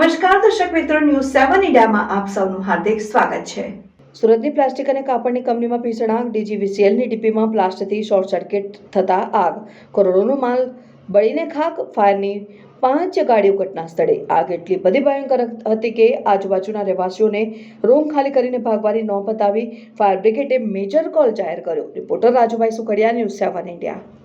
નમસ્કાર, દર્શક મિત્રો ન્યૂઝ સેવન ઇન્ડિયામાં આપ સૌનું હાર્દિક સ્વાગત છે. સુરતની પ્લાસ્ટિક અને કાપડની કંપનીમાં ભીષણ આગ ડીજીવીસીએલની ડીપીમાં પ્લાસ્ટથી શોર્ટ સર્કિટ થતા આગ. કરોડોનો માલ બળીને ખાક, ફાયરની પાંચ ગાડીઓ ઘટના સ્થળે. આગ એટલી બધી ભયંકર હતી કે આજુબાજુના રહેવાસીઓને રૂમ ખાલી કરીને ભાગવાની નોંધ બતાવી ફાયર બ્રિગેડે મેજર કોલ જાહેર કર્યો. Reporter Rajubhai Sukhadia news seven India